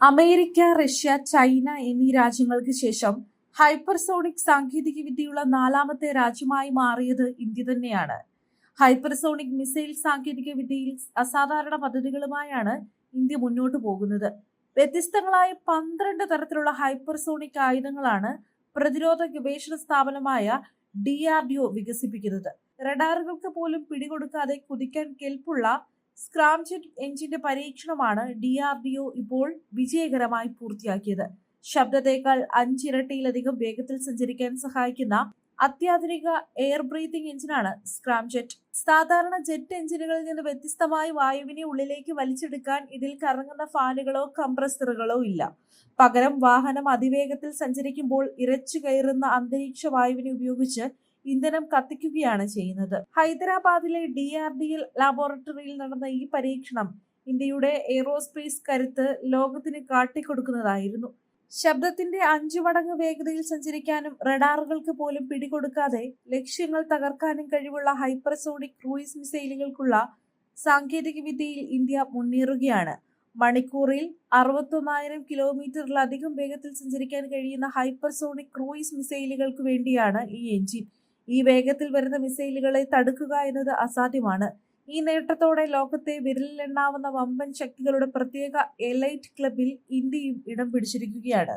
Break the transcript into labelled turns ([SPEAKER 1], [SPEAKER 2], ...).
[SPEAKER 1] America Russia China എന്നീ രാജ്യങ്ങൾക്ക് ശേഷം ഹൈപ്പർസോണിക് സാങ്കേതികവിദ്യയുള്ള നാലാമത്തെ രാജ്യമായി മാറിയത് ഇന്ത്യ തന്നെയാണ്. ഹൈപ്പർസോണിക് മിസൈൽ സാങ്കേതികവിദ്യയിൽ അസാധാരണ പദ്ധതികളുമായാണ് ഇന്ത്യ മുന്നോട്ട് പോകുന്നത്. വ്യത്യസ്തങ്ങളായ പന്ത്രണ്ട് തരത്തിലുള്ള ഹൈപ്പർസോണിക് ആയുധങ്ങളാണ് പ്രതിരോധ ഗവേഷണ സ്ഥാപനമായ ഡി ആർ ഡി ഒ വികസിപ്പിക്കുന്നത്. റഡാറുകൾക്ക് പോലും പിടികൊടുക്കാതെ കുതിക്കാൻ കെൽപ്പുള്ള സ്ക്രാംജെറ്റ് എഞ്ചിന്റെ പരീക്ഷണമാണ് ഡി ആർ ഡി ഒ ഇപ്പോൾ വിജയകരമായി പൂർത്തിയാക്കിയത്. ശബ്ദത്തേക്കാൾ അഞ്ചിരട്ടിയിലധികം വേഗത്തിൽ സഞ്ചരിക്കാൻ സഹായിക്കുന്ന അത്യാധുനിക എയർ ബ്രീത്തിംഗ് എഞ്ചിനാണ് സ്ക്രാംജെറ്റ് സാധാരണ ജെറ്റ് എഞ്ചിനുകളിൽ നിന്ന് വ്യത്യസ്തമായി വായുവിനെ ഉള്ളിലേക്ക് വലിച്ചെടുക്കാൻ ഇതിൽ കറങ്ങുന്ന ഫാനുകളോ കംപ്രസറുകളോ ഇല്ല. പകരം വാഹനം അതിവേഗത്തിൽ സഞ്ചരിക്കുമ്പോൾ ഇരച്ചു കയറുന്ന അന്തരീക്ഷ വായുവിനെ ഉപയോഗിച്ച് ഇന്ധനം കത്തിക്കുകയാണ് ചെയ്യുന്നത്. ഹൈദരാബാദിലെ ഡി ആർ ഡി എൽ ലാബോറട്ടറിയിൽ നടന്ന ഈ പരീക്ഷണം ഇന്ത്യയുടെ എയ്റോസ്പേസ് കരുത്ത് ലോകത്തിന് കാട്ടിക്കൊടുക്കുന്നതായിരുന്നു. ശബ്ദത്തിന്റെ അഞ്ചു മടങ്ങ് വേഗതയിൽ സഞ്ചരിക്കാനും റഡാറുകൾക്ക് പോലും പിടികൊടുക്കാതെ ലക്ഷ്യങ്ങൾ തകർക്കാനും കഴിവുള്ള ഹൈപ്പർസോണിക് ക്രൂയിസ് മിസൈലുകൾക്കുള്ള സാങ്കേതിക വിദ്യയിൽ ഇന്ത്യ മുന്നേറുകയാണ്. മണിക്കൂറിൽ അറുപത്തൊന്നായിരം കിലോമീറ്ററിലധികം വേഗത്തിൽ സഞ്ചരിക്കാൻ കഴിയുന്ന ഹൈപ്പർസോണിക് ക്രൂയിസ് മിസൈലുകൾക്ക് വേണ്ടിയാണ് ഈ എഞ്ചിൻ ഈ വേഗത്തിൽ വരുന്ന മിസൈലുകളെ തടുക്കുക എന്നത് അസാധ്യമാണ്. ഈ നേട്ടത്തോടെ ലോകത്തെ വിരലിലെണ്ണാവുന്ന വമ്പൻ ശക്തികളുടെ പ്രത്യേക എലൈറ്റ് ക്ലബിൽ ഇന്ത്യയും ഇടം പിടിച്ചിരിക്കുകയാണ്.